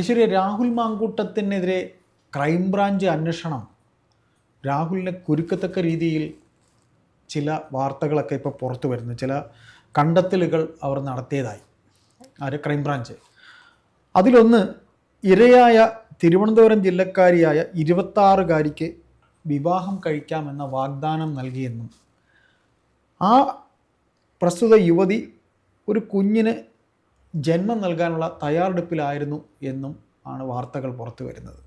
Aishwarya Rahul മാങ്കൂട്ടത്തിനെതിരെ crime branch അന്വേഷണം. രാഹുലിനെ കുരുക്കത്തക്ക രീതിയിൽ ചില വാർത്തകളൊക്കെ ഇപ്പോൾ പുറത്തു വരുന്നു. ചില കണ്ടെത്തലുകൾ അവർ നടത്തിയതായി. ആര്? ക്രൈംബ്രാഞ്ച് അതിലൊന്ന് ഇരയായ തിരുവനന്തപുരം ജില്ലക്കാരിയായ ഇരുപത്താറുകാരിക്ക് വിവാഹം കഴിക്കാമെന്ന വാഗ്ദാനം നൽകിയെന്നും ആ പ്രസ്തുത യുവതി ഒരു കുഞ്ഞിന് ജന്മം നൽകാനുള്ള തയ്യാറെടുപ്പിലായിരുന്നു എന്നും ആണ് വാർത്തകൾ പുറത്തു വരുന്നത്.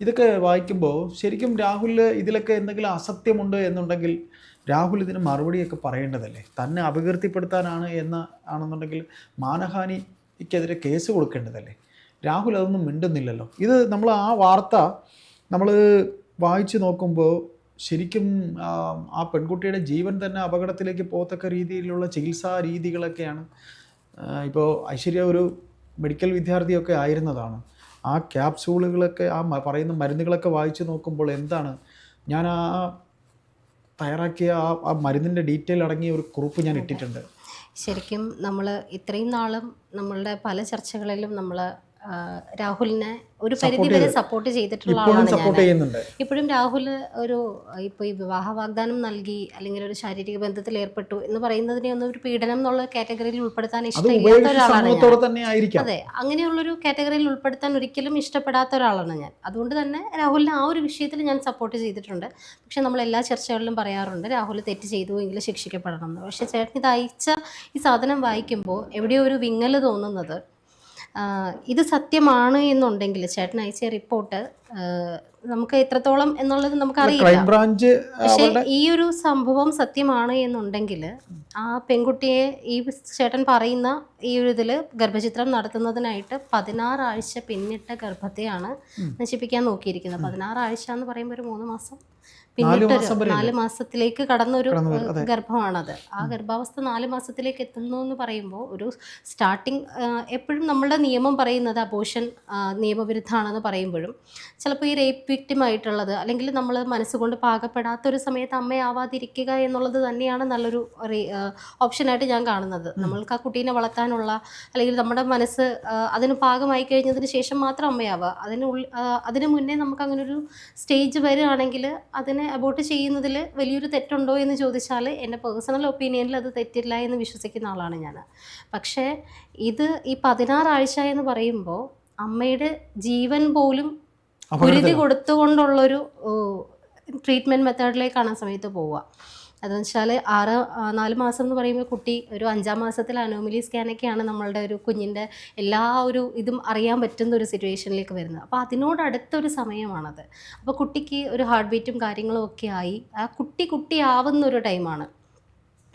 ഇതൊക്കെ വായിക്കുമ്പോൾ ശരിക്കും രാഹുൽ ഇതിലൊക്കെ എന്തെങ്കിലും അസത്യമുണ്ട് എന്നുണ്ടെങ്കിൽ രാഹുൽ ഇതിന് മറുപടിയൊക്കെ പറയേണ്ടതല്ലേ? തന്നെ അപകീർത്തിപ്പെടുത്താനാണ് എന്ന് ആണെന്നുണ്ടെങ്കിൽ മാനഹാനിക്കെതിരെ കേസ് കൊടുക്കേണ്ടതല്ലേ? രാഹുൽ അതൊന്നും മിണ്ടുന്നില്ലല്ലോ. ഇത് നമ്മൾ ആ വാർത്ത നമ്മൾ വായിച്ചു നോക്കുമ്പോൾ ശരിക്കും ആ, പെൺകുട്ടിയുടെ ജീവൻ തന്നെ അപകടത്തിലേക്ക് പോകത്തക്ക രീതിയിലുള്ള ചികിത്സാ രീതികളൊക്കെയാണ് ഇപ്പോൾ ഐശ്വര്യ ഒരു മെഡിക്കൽ വിദ്യാർത്ഥിയൊക്കെ ആയിരുന്നതാണ്. ആ ക്യാപ്സൂളുകളൊക്കെ ആ പറയുന്ന മരുന്നുകളൊക്കെ വായിച്ചു നോക്കുമ്പോൾ എന്താണ് ഞാൻ ആ തയ്യാറാക്കിയ ആ ആ മരുന്നിന്റെ ഡീറ്റെയിൽ അടങ്ങിയ ഒരു കുറിപ്പ് ഞാൻ ഇട്ടിട്ടുണ്ട്. ശരിക്കും നമ്മൾ ഇത്രയും നാളും നമ്മളുടെ പല ചർച്ചകളിലും നമ്മൾ രാഹുലിനെ ഒരു പരിധി വരെ സപ്പോർട്ട് ചെയ്തിട്ടുള്ള ആളാണ് ഞാൻ ഇപ്പോഴും രാഹുൽ ഒരു ഇപ്പൊ ഈ വിവാഹ വാഗ്ദാനം നൽകി അല്ലെങ്കിൽ ഒരു ശാരീരിക ബന്ധത്തിൽ ഏർപ്പെട്ടു എന്ന് പറയുന്നതിനെ ഒന്നും ഒരു പീഡനം എന്നുള്ള കാറ്റഗറിയിൽ ഉൾപ്പെടുത്താൻ ഇഷ്ടമില്ലാത്ത ഒരാളാണ് ഞാൻ. അതെ അങ്ങനെയുള്ളൊരു കാറ്റഗറിയിൽ ഉൾപ്പെടുത്താൻ ഒരിക്കലും ഇഷ്ടപ്പെടാത്ത ഒരാളാണ് ഞാൻ. അതുകൊണ്ട് തന്നെ രാഹുലിനെ ആ ഒരു വിഷയത്തിൽ ഞാൻ സപ്പോർട്ട് ചെയ്തിട്ടുണ്ട്. പക്ഷെ നമ്മൾ എല്ലാ ചർച്ചകളിലും പറയാറുണ്ട് രാഹുൽ തെറ്റ് ചെയ്തു എങ്കിൽ ശിക്ഷിക്കപ്പെടണം എന്ന്. പക്ഷേ ചേട്ടൻ ഇത് അയച്ച ഈ സാധനം വായിക്കുമ്പോൾ എവിടെയോ ഒരു വിങ്ങൽ തോന്നുന്നത് ഇത് സത്യമാണ് എന്നുണ്ടെങ്കിൽ ചേട്ടൻ അയച്ച റിപ്പോർട്ട് നമുക്ക് എത്രത്തോളം എന്നുള്ളത് നമുക്ക് അറിയില്ല പക്ഷേ ഈ ഒരു സംഭവം സത്യമാണ് എന്നുണ്ടെങ്കിൽ ആ പെൺകുട്ടിയെ ഈ ചേട്ടൻ പറയുന്ന ഈ ഒരു ഇതിൽ ഗർഭചിത്രം നടത്തുന്നതിനായിട്ട് പതിനാറാഴ്ച പിന്നിട്ട ഗർഭത്തെയാണ് നശിപ്പിക്കാൻ നോക്കിയിരിക്കുന്നത്. പതിനാറാഴ്ച എന്ന് പറയുമ്പോൾ ഒരു മൂന്ന് മാസം. പിന്നിട്ടൊരു നാല് മാസത്തിലേക്ക് കടന്നൊരു. ഗർഭമാണത്. ആ ഗർഭാവസ്ഥ നാല് മാസത്തിലേക്ക് എത്തുന്നു എന്ന് പറയുമ്പോൾ ഒരു സ്റ്റാർട്ടിങ് എപ്പോഴും നമ്മളുടെ നിയമം പറയുന്നത് അബോഷൻ നിയമവിരുദ്ധമാണെന്ന് പറയുമ്പോഴും ചിലപ്പോൾ ഈ റേപ്പ് വിക്റ്റിം ആയിട്ടുള്ളത് അല്ലെങ്കിൽ നമ്മൾ മനസ്സുകൊണ്ട് പാകപ്പെടാത്തൊരു സമയത്ത് അമ്മയാവാതിരിക്കുക എന്നുള്ളത് തന്നെയാണ് നല്ലൊരു ഓപ്ഷനായിട്ട് ഞാൻ കാണുന്നത്. നമ്മൾക്ക് ആ കുട്ടീനെ വളർത്താനുള്ള അല്ലെങ്കിൽ നമ്മുടെ മനസ്സ് അതിന് പാകമായി കഴിഞ്ഞതിന് ശേഷം മാത്രം അമ്മയാവുക. അതിന് അതിന് മുന്നേ നമുക്ക് അങ്ങനെ ഒരു സ്റ്റേജ് വരികയാണെങ്കിൽ അതിനെ അബോട്ട് ചെയ്യുന്നതിൽ വലിയൊരു തെറ്റുണ്ടോ എന്ന് ചോദിച്ചാൽ എന്റെ പേഴ്സണൽ ഒപ്പീനിയനിൽ അത് തെറ്റില്ല എന്ന് വിശ്വസിക്കുന്ന ആളാണ് ഞാൻ പക്ഷേ ഇത് ഈ പതിനാറാഴ്ച എന്ന് പറയുമ്പോൾ അമ്മയുടെ ജീവൻ പോലും കുരുതി കൊടുത്തുകൊണ്ടുള്ളൊരു ട്രീറ്റ്മെന്റ് മെത്തേഡിലേക്കാണ് ആ സമയത്ത് പോവുക. അതെന്ന് വെച്ചാൽ ആറ് നാല് മാസം എന്ന് പറയുമ്പോൾ കുട്ടി ഒരു അഞ്ചാം മാസത്തിൽ അനോമലി സ്കാനൊക്കെയാണ് നമ്മളുടെ ഒരു കുഞ്ഞിന്റെ എല്ലാ ഒരു ഇതും അറിയാൻ പറ്റുന്ന ഒരു സിറ്റുവേഷനിലേക്ക് വരുന്നത്. അപ്പോൾ അതിനോട് അടുത്തൊരു സമയമാണത്. അപ്പോൾ കുട്ടിക്ക് ഒരു ഹാർട്ട് ബീറ്റും കാര്യങ്ങളും ഒക്കെ ആയി. ആ കുട്ടി കുട്ടിയാവുന്ന ഒരു ടൈമാണ്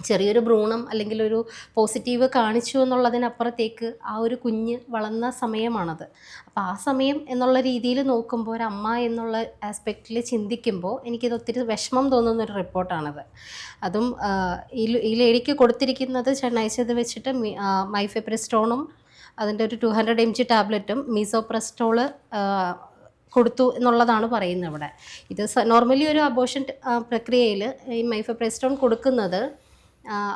ചെറിയൊരു ഭ്രൂണം അല്ലെങ്കിൽ ഒരു പോസിറ്റീവ് കാണിച്ചു എന്നുള്ളതിനപ്പുറത്തേക്ക് ആ ഒരു കുഞ്ഞ് വളർന്ന സമയമാണത്. അപ്പോൾ ആ സമയം എന്നുള്ള രീതിയിൽ നോക്കുമ്പോൾ ഒരു അമ്മ എന്നുള്ള ആസ്പെക്റ്റിൽ ചിന്തിക്കുമ്പോൾ എനിക്കിത് ഒത്തിരി വിഷമം തോന്നുന്ന ഒരു റിപ്പോർട്ടാണത്. അതും ഈ ലേഡിക്ക് കൊടുത്തിരിക്കുന്നത് ചെന്നൈച്ചത് വെച്ചിട്ട് മൈഫെപ്രിസ്റ്റോണും അതിന്റെ ഒരു ടു ഹൺഡ്രഡ് എം ജി ടാബ്ലറ്റും മീസോപ്രസ്റ്റോൾ കൊടുത്തു എന്നുള്ളതാണ് പറയുന്നത് ഇവിടെ. ഇത് നോർമലി ഒരു അബോഷൻ പ്രക്രിയയിൽ ഈ മൈഫപ്രസ്റ്റോൺ കൊടുക്കുന്നത്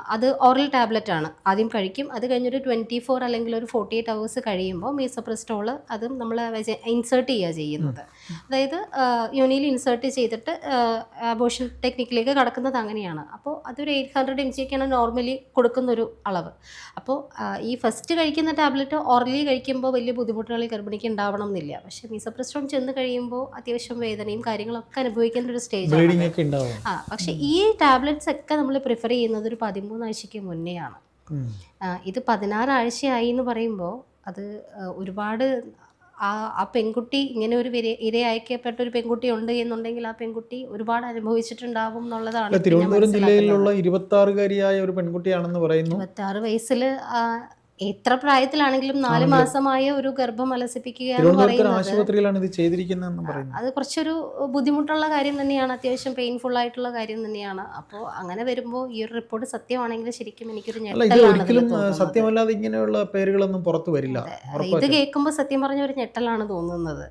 അത് ഓറൽ ടാബ്ലറ്റ് ആണ് ആദ്യം കഴിക്കും. അത് കഴിഞ്ഞൊരു ട്വന്റി ഫോർ അല്ലെങ്കിൽ ഒരു ഫോർട്ടി എയ്റ്റ് അവേഴ്സ് കഴിയുമ്പോൾ മീസോപ്രസ്റ്റോൾ അതും നമ്മൾ ഇൻസേർട്ട് ചെയ്യുക ചെയ്യുന്നത്. അതായത് യോനിയിൽ ഇൻസേർട്ട് ചെയ്തിട്ട് അബോഷൻ ടെക്നിക്കിലേക്ക് കടക്കുന്നത് അങ്ങനെയാണ്. അപ്പോൾ അതൊരു എയ്റ്റ് ഹൺഡ്രഡ് എം ജി ഒക്കെയാണ് നോർമലി കൊടുക്കുന്നൊരു അളവ്. അപ്പോൾ ഈ ഫസ്റ്റ് കഴിക്കുന്ന ടാബ്ലറ്റ് ഓറലി കഴിക്കുമ്പോൾ വലിയ ബുദ്ധിമുട്ടുകൾ ഗർഭിണിക്ക് ഉണ്ടാവണം എന്നില്ല. പക്ഷേ മീസപ്രസ്റ്റോൺ ചെന്ന് കഴിയുമ്പോൾ അത്യാവശ്യം വേദനയും കാര്യങ്ങളൊക്കെ അനുഭവിക്കേണ്ട ഒരു സ്റ്റേജ് ആ പക്ഷെ ഈ ടാബ്ലറ്റ്സ് ഒക്കെ നമ്മൾ പ്രിഫർ ചെയ്യുന്നത് ഒരു പതിമൂന്നാഴ്ചയ്ക്ക് മുന്നെയാണ്. ഇത് പതിനാറാഴ്ചയായി എന്ന് പറയുമ്പോൾ അത് ഒരുപാട് ആ ആ പെൺകുട്ടി ഇങ്ങനെ ഒരു ഇരയക്കപ്പെട്ട ഒരു പെൺകുട്ടി ഉണ്ട് എന്നുണ്ടെങ്കിൽ ആ പെൺകുട്ടി ഒരുപാട് അനുഭവിച്ചിട്ടുണ്ടാവും എന്നുള്ളതാണ് തിരുവനന്തപുരം ജില്ലയിലുള്ള ഇരുപത്തി ആറുകാരിയായ ഒരു പെൺകുട്ടിയാണെന്ന് പറയുന്നു. ഇരുപത്തി ആറ് വയസ്സിൽ എത്ര പ്രായത്തിലാണെങ്കിലും നാല് മാസമായ ഒരു ഗർഭം അലസിപ്പിക്കുക എന്ന് പറയുന്നത്. അത് കുറച്ചൊരു ബുദ്ധിമുട്ടുള്ള കാര്യം തന്നെയാണ് അത്യാവശ്യം പെയിൻഫുൾ ആയിട്ടുള്ള കാര്യം തന്നെയാണ്. അപ്പോൾ അങ്ങനെ വരുമ്പോൾ ഈ ഒരു റിപ്പോർട്ട് സത്യമാണെങ്കിൽ ശരിക്കും എനിക്കൊരു സത്യമല്ലാതെ ഇങ്ങനെയുള്ള പേരുകളൊന്നും പുറത്തു വരില്ല ഇത് കേൾക്കുമ്പോൾ സത്യം പറഞ്ഞ ഒരു ഞെട്ടലാണ് തോന്നുന്നത്.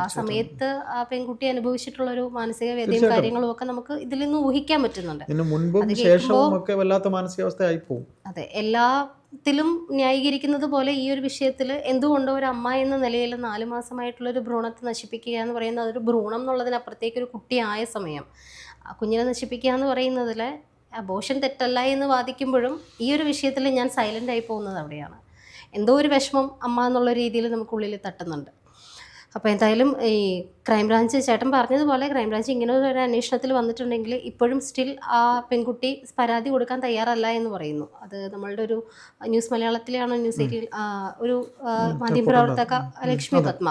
ആ സമയത്ത് ആ പെൺകുട്ടി അനുഭവിച്ചിട്ടുള്ള ഒരു മാനസിക വേദിയും. കാര്യങ്ങളും ഒക്കെ നമുക്ക് ഇതിൽ നിന്ന് ഊഹിക്കാൻ പറ്റുന്നുണ്ട്. മുൻപും ശേഷവും ഒക്കെ വല്ലാത്ത മാനസികാവസ്ഥ ആയി പോകും അതെ എല്ലാ ത്തിലും ന്യായീകരിക്കുന്നത് പോലെ ഈ ഒരു വിഷയത്തിൽ എന്തുകൊണ്ടോ ഒരു അമ്മ എന്ന നിലയിൽ നാല് മാസമായിട്ടുള്ള ഒരു ഭ്രൂണത്തെ നശിപ്പിക്കുക എന്ന് പറയുന്നത് അതൊരു ഭ്രൂണം എന്നുള്ളതിനപ്പുറത്തേക്ക് ഒരു കുട്ടിയായ സമയം. കുഞ്ഞിനെ നശിപ്പിക്കുക എന്ന് പറയുന്നതിൽ അബോഷൻ തെറ്റല്ല എന്ന് വാദിക്കുമ്പോഴും ഈ ഒരു വിഷയത്തിൽ ഞാൻ സൈലന്റ് ആയി പോകുന്നത് അവിടെയാണ്. എന്തോ ഒരു വിഷമം അമ്മ എന്നുള്ള രീതിയിൽ നമുക്കുള്ളിൽ തട്ടുന്നുണ്ട്. അപ്പോൾ എന്തായാലും ഈ ക്രൈംബ്രാഞ്ച് ചേട്ടൻ പറഞ്ഞതുപോലെ ക്രൈംബ്രാഞ്ച് ഇങ്ങനെ ഒരു അന്വേഷണത്തിൽ വന്നിട്ടുണ്ടെങ്കിൽ ഇപ്പോഴും സ്റ്റിൽ ആ പെൺകുട്ടി പരാതി കൊടുക്കാൻ തയ്യാറല്ല എന്ന് പറയുന്നു. അത് നമ്മളുടെ ഒരു ന്യൂസ് മലയാളത്തിലാണോ ന്യൂസ് ഏരിയയിൽ ഒരു മാധ്യമ പ്രവർത്തക ലക്ഷ്മി പത്മ.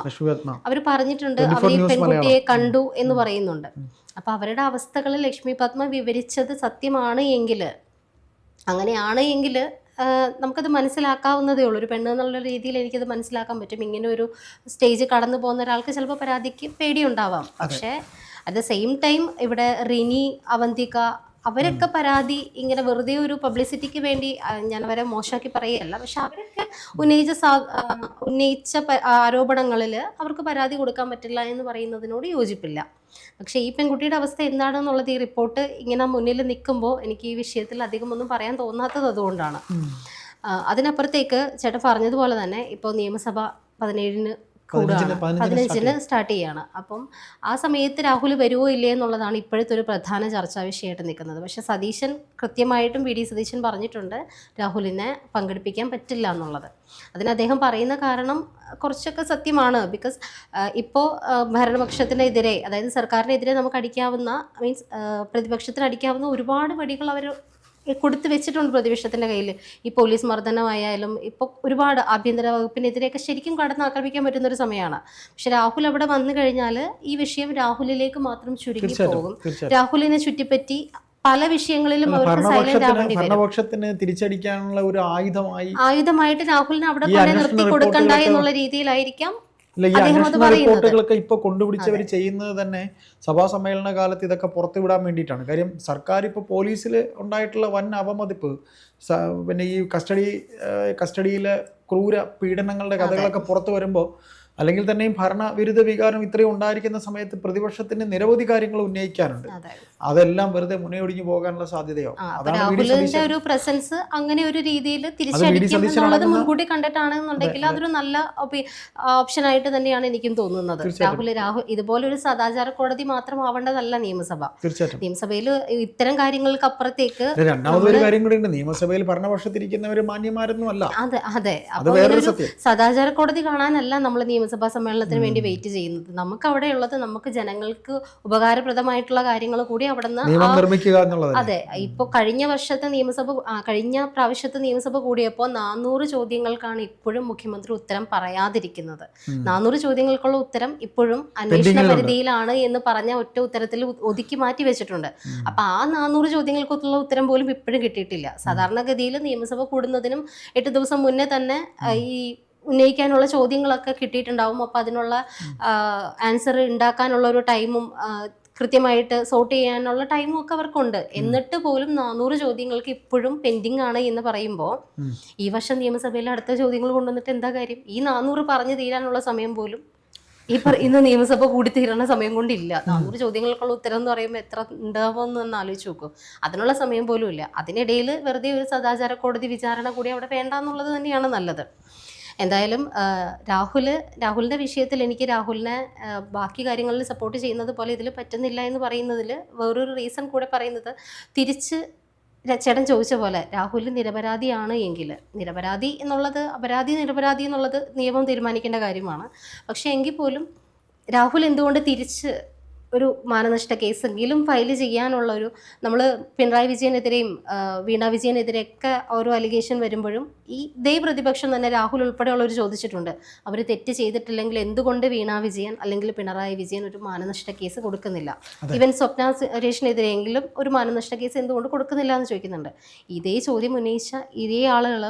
അവർ പറഞ്ഞിട്ടുണ്ട് 24 അവർ ഈ പെൺകുട്ടിയെ കണ്ടു എന്ന് പറയുന്നുണ്ട്. അപ്പോൾ അവരുടെ അവസ്ഥകൾ ലക്ഷ്മി പത്മ വിവരിച്ചത് സത്യമാണ് എങ്കിൽ അങ്ങനെയാണ് എങ്കിൽ നമുക്കത് മനസ്സിലാക്കാവുന്നതേ ഉള്ളൂ. ഒരു പെണ്ണ് എന്നുള്ള രീതിയിൽ എനിക്കത് മനസ്സിലാക്കാൻ പറ്റും. ഇങ്ങനെ ഒരു സ്റ്റേജ് കടന്നു പോകുന്ന ഒരാൾക്ക് ചിലപ്പോൾ പരാതിക്ക് പേടിയുണ്ടാവാം. പക്ഷേ അറ്റ് ദ സെയിം ടൈം ഇവിടെ റിനി അവന്തിക അവരൊക്കെ പരാതി ഇങ്ങനെ വെറുതെ ഒരു പബ്ലിസിറ്റിക്ക് വേണ്ടി ഞാൻ അവരെ മോശമാക്കി പറയുകയല്ല. പക്ഷെ അവരൊക്കെ ഉന്നയിച്ച ഉന്നയിച്ച ആരോപണങ്ങളിൽ അവർക്ക് പരാതി കൊടുക്കാൻ പറ്റില്ല എന്ന് പറയുന്നതിനോട് യോജിപ്പില്ല. പക്ഷെ ഈ പെൺകുട്ടിയുടെ അവസ്ഥ എന്താണെന്നുള്ളത് ഈ റിപ്പോർട്ട് ഇങ്ങനെ മുന്നിൽ നിൽക്കുമ്പോൾ എനിക്ക് ഈ വിഷയത്തിൽ അധികം ഒന്നും പറയാൻ തോന്നാത്തത് അതുകൊണ്ടാണ്. അതിനപ്പുറത്തേക്ക് ചേട്ടൻ പറഞ്ഞതുപോലെ തന്നെ ഇപ്പോൾ നിയമസഭ പതിനേഴിന് കൂടുകയാണ് സ്റ്റാർട്ട് ചെയ്യാണ്. അപ്പം ആ സമയത്ത് രാഹുൽ വരുമോ ഇല്ലേ എന്നുള്ളതാണ് ഇപ്പോഴത്തെ ഒരു പ്രധാന ചർച്ചാ വിഷയമായിട്ട് നിൽക്കുന്നത്. പക്ഷെ സതീശൻ കൃത്യമായിട്ടും വി ഡി സതീശൻ പറഞ്ഞിട്ടുണ്ട് രാഹുലിനെ പങ്കെടുപ്പിക്കാൻ പറ്റില്ല എന്നുള്ളത്. അതിന് അദ്ദേഹം പറയുന്ന കാരണം കുറച്ചൊക്കെ സത്യമാണ്. ബിക്കോസ് ഇപ്പോൾ ഭരണപക്ഷത്തിനെതിരെ അതായത് സർക്കാരിനെതിരെ നമുക്ക് അടിക്കാവുന്ന മീൻസ് പ്രതിപക്ഷത്തിന് അടിക്കാവുന്ന ഒരുപാട് വടികൾ അവർ കൊടുത്തു വെച്ചിട്ടുണ്ട് പ്രതിപക്ഷത്തിന്റെ കയ്യിൽ ഈ പോലീസ് മർദ്ദനമായാലും ഇപ്പോൾ ഒരുപാട് ആഭ്യന്തര വകുപ്പിനെതിരെയൊക്കെ ശരിക്കും കടന്നാക്രമിക്കാൻ പറ്റുന്ന ഒരു സമയമാണ്. പക്ഷെ രാഹുൽ അവിടെ വന്നു കഴിഞ്ഞാൽ ഈ വിഷയം രാഹുലിലേക്ക് മാത്രം ചുരുങ്ങി പോകും. രാഹുലിനെ ചുറ്റിപ്പറ്റി പല വിഷയങ്ങളിലും അവർക്ക് സൈലന്റ് ഭരണപക്ഷത്തിന് ആവേണ്ടി വരും ഭരണപക്ഷത്തിന് തിരിച്ചടിക്കാനുള്ള ഒരു ആയുധമായി ആയുധമായിട്ട് രാഹുലിനെ അവിടെ നിർത്തി കൊടുക്കണ്ട എന്നുള്ള രീതിയിലായിരിക്കാം അല്ല ഈ അന്വേഷണ. റിപ്പോർട്ടുകളൊക്കെ ഇപ്പൊ കൊണ്ടുപിടിച്ചവർ ചെയ്യുന്നത് തന്നെ സഭാ സമ്മേളന കാലത്ത് ഇതൊക്കെ പുറത്തുവിടാൻ വേണ്ടിയിട്ടാണ്. കാര്യം സർക്കാർ ഇപ്പോൾ പോലീസിൽ ഉണ്ടായിട്ടുള്ള വൻ അവമതിപ്പ് പിന്നെ ഈ കസ്റ്റഡി കസ്റ്റഡിയിലെ ക്രൂര പീഡനങ്ങളുടെ കഥകളൊക്കെ പുറത്തു വരുമ്പോൾ അല്ലെങ്കിൽ തന്നെയും ഭരണവിരുദ്ധ വികാരം ഇത്രയും ഉണ്ടായിരിക്കുന്ന സമയത്ത് പ്രതിപക്ഷത്തിന് നിരവധി കാര്യങ്ങൾ ഉന്നയിക്കാനുണ്ട്. അതെല്ലാം വെറുതെ മുന്നയൊടിഞ്ഞു പോകാനുള്ള സാധ്യതയോ? രാഹുലിന്റെ ഒരു പ്രസൻസ് അങ്ങനെ ഒരു രീതിയിൽ വി ഡി തിരിച്ചടിക്കും സതീശൻ എന്നുള്ളത് അടങ്ങുന്ന- മുൻകൂട്ടി കണ്ടിട്ടാണെന്നുണ്ടെങ്കിൽ അതൊരു നല്ല ഓപ്ഷൻ ആയിട്ട് തന്നെയാണ് എനിക്കും തോന്നുന്നത്. രാഹുൽ രാഹുൽ ഇതുപോലെ ഒരു സദാചാര കോടതി മാത്രമാവേണ്ടതല്ല നിയമസഭ. തീർച്ചയായിട്ടും. നിയമസഭയിൽ ഇത്തരം കാര്യങ്ങൾക്ക് അപ്പുറത്തേക്ക് രണ്ടാമതൊരു കാര്യം കൂടി ഉണ്ട്. നിയമസഭയിൽ ഭരണപക്ഷത്തിരിക്കുന്നവർ മാന്യമാരൊന്നും അല്ല അതെ. അതെ അപ്പൊ സദാചാര കോടതി കാണാനല്ല നമ്മൾ നിയമസഭാ സമ്മേളനത്തിന് വേണ്ടി വെയിറ്റ് ചെയ്യുന്നത്. നമുക്ക് അവിടെ ഉള്ളത് നമുക്ക് ജനങ്ങൾക്ക് ഉപകാരപ്രദമായിട്ടുള്ള കാര്യങ്ങൾ കൂടി അവിടെ നിന്ന് അതെ. ഇപ്പോൾ കഴിഞ്ഞ വർഷത്തെ നിയമസഭ കഴിഞ്ഞ പ്രാവശ്യത്തെ നിയമസഭ കൂടിയപ്പോൾ നാനൂറ് ചോദ്യങ്ങൾക്കാണ് ഇപ്പോഴും മുഖ്യമന്ത്രി ഉത്തരം പറയാതിരിക്കുന്നത്. നാനൂറ് ചോദ്യങ്ങൾക്കുള്ള ഉത്തരം ഇപ്പോഴും അന്വേഷണ പരിധിയിലാണ് എന്ന് പറഞ്ഞ ഒറ്റ ഉത്തരത്തിൽ ഒതുക്കി മാറ്റി വെച്ചിട്ടുണ്ട്. അപ്പൊ ആ നാനൂറ് ചോദ്യങ്ങൾക്കുള്ള ഉത്തരം പോലും ഇപ്പോഴും കിട്ടിയിട്ടില്ല. സാധാരണഗതിയിൽ നിയമസഭ കൂടുന്നതിനും എട്ട് ദിവസം മുന്നേ തന്നെ ഈ ഉന്നയിക്കാനുള്ള ചോദ്യങ്ങളൊക്കെ കിട്ടിയിട്ടുണ്ടാവും. അപ്പോൾ അതിനുള്ള ആൻസർ ഉണ്ടാക്കാനുള്ള ഒരു ടൈമും കൃത്യമായിട്ട് സോർട്ട് ചെയ്യാനുള്ള ടൈമും ഒക്കെ അവർക്കുണ്ട്. എന്നിട്ട് പോലും നാനൂറ് ചോദ്യങ്ങൾക്ക് ഇപ്പോഴും പെൻഡിങ് ആണ് എന്ന് പറയുമ്പോൾ ഈ വർഷം നിയമസഭയിൽ അടുത്ത ചോദ്യങ്ങൾ കൊണ്ടുവന്നിട്ട് എന്താ കാര്യം? ഈ നാനൂറ് പറഞ്ഞു തീരാനുള്ള സമയം പോലും ഈ ഇന്ന് നിയമസഭ കൂടി തീരണ സമയം കൊണ്ടില്ല. നാനൂറ് ചോദ്യങ്ങൾക്കുള്ള ഉത്തരം എന്ന് പറയുമ്പോൾ എത്ര ഉണ്ടാവുമെന്ന് ഒന്ന് ആലോചിച്ച് നോക്കും. അതിനുള്ള സമയം പോലും ഇല്ല. അതിനിടയിൽ വെറുതെ ഒരു സദാചാര കോടതി വിചാരണ കൂടി അവിടെ വേണ്ട എന്നുള്ളത് തന്നെയാണ് നല്ലത്. എന്തായാലും രാഹുൽ രാഹുൽ രാഹുലിന്റെ വിഷയത്തിൽ എനിക്ക് രാഹുലിനെ ബാക്കി കാര്യങ്ങളിൽ സപ്പോർട്ട് ചെയ്യുന്നത് പോലെ ഇതിൽ പറ്റുന്നില്ല എന്ന് പറയുന്നതിൽ വേറൊരു റീസൺ കൂടെ പറയുന്നത് തിരിച്ച് ചേട്ടൻ ചോദിച്ച പോലെ രാഹുൽ നിരപരാധിയാണ് എങ്കിൽ നിരപരാധി എന്നുള്ളത് അപരാധി നിരപരാധി എന്നുള്ളത് നിയമം തീരുമാനിക്കേണ്ട കാര്യമാണ്. പക്ഷേ എങ്കിൽ പോലും രാഹുൽ എന്തുകൊണ്ട് തിരിച്ച് ഒരു മാനനഷ്ട കേസെങ്കിലും ഫയൽ ചെയ്യാനുള്ള ഒരു നമ്മൾ പിണറായി വിജയനെതിരെയും വീണ വിജയനെതിരെയൊക്കെ ഓരോ അലിഗേഷൻ വരുമ്പോഴും ഈ ഇതേ പ്രതിപക്ഷം തന്നെ രാഹുൽ ഉൾപ്പെടെയുള്ളവർ ചോദിച്ചിട്ടുണ്ട്. അവർ തെറ്റ് ചെയ്തിട്ടില്ലെങ്കിൽ എന്തുകൊണ്ട് വീണ വിജയൻ അല്ലെങ്കിൽ പിണറായി വിജയൻ ഒരു മാനനഷ്ട കേസ് കൊടുക്കുന്നില്ല? ഇവൻ സ്വപ്ന സുരേഷിനെതിരെയെങ്കിലും ഒരു മാനനഷ്ട കേസ് എന്തുകൊണ്ട് കൊടുക്കുന്നില്ല എന്ന് ചോദിക്കുന്നുണ്ട്. ഇതേ ചോദ്യം ഉന്നയിച്ച ഇതേ ആളുകൾ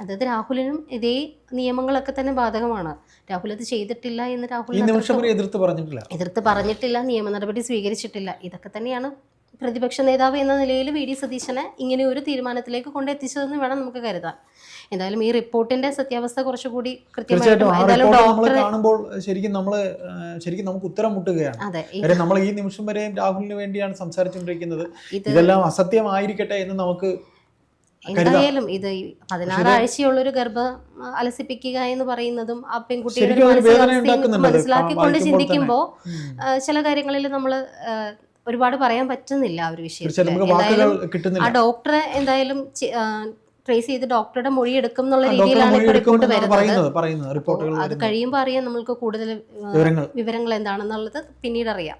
അതായത് രാഹുലിനും ഇതേ നിയമങ്ങളൊക്കെ തന്നെ ബാധകമാണ്. രാഹുൽ അത് ചെയ്തിട്ടില്ല എന്ന് രാഹുൽ എതിർത്ത് പറഞ്ഞിട്ടില്ല. എതിർത്ത് പറഞ്ഞിട്ടില്ല നിയമ നടപടി സ്വീകരിച്ചിട്ടില്ല. ഇതൊക്കെ തന്നെയാണ് പ്രതിപക്ഷ നേതാവ് എന്ന നിലയിൽ വി ഡി സതീശനെ ഇങ്ങനെ ഒരു തീരുമാനത്തിലേക്ക് കൊണ്ടെത്തിച്ചതെന്ന് വേണം നമുക്ക് കരുതാൻ. എന്തായാലും ഈ റിപ്പോർട്ടിന്റെ സത്യാവസ്ഥ കുറച്ചുകൂടി കാണുമ്പോൾ ശരിക്കും നമ്മൾ ശരിക്കും നമുക്ക് ഉത്തരം മുട്ടുകയാണ്. ഈ- നമ്മൾ ഈ നിമിഷം വരെയും രാഹുലിന് വേണ്ടിയാണ് സംസാരിച്ചുകൊണ്ടിരിക്കുന്നത്. ഇതെല്ലാം അസത്യമായിരിക്കട്ടെ എന്ന് നമുക്ക് എന്തായാലും ഇത് ഈ പതിനാറ് ആഴ്ചയുള്ളൊരു ഗർഭം അലസിപ്പിക്കുക എന്ന് പറയുന്നതും ആ പെൺകുട്ടിയുടെ മനസ്സിലാക്കിക്കൊണ്ട് ചിന്തിക്കുമ്പോൾ ചില കാര്യങ്ങളിൽ നമ്മൾ ഒരുപാട് പറയാൻ പറ്റുന്നില്ല ആ ഒരു വിഷയത്തിൽ ആ ഡോക്ടറെ എന്തായാലും ട്രേസ് ചെയ്ത് ഡോക്ടറുടെ മൊഴി എടുക്കും എന്നുള്ള രീതിയിലാണ് റിപ്പോർട്ട് വരുന്നത്. അത് കഴിയുമ്പോൾ അറിയാം നമ്മൾക്ക് കൂടുതൽ വിവരങ്ങൾ എന്താണെന്നുള്ളത് പിന്നീട് അറിയാം.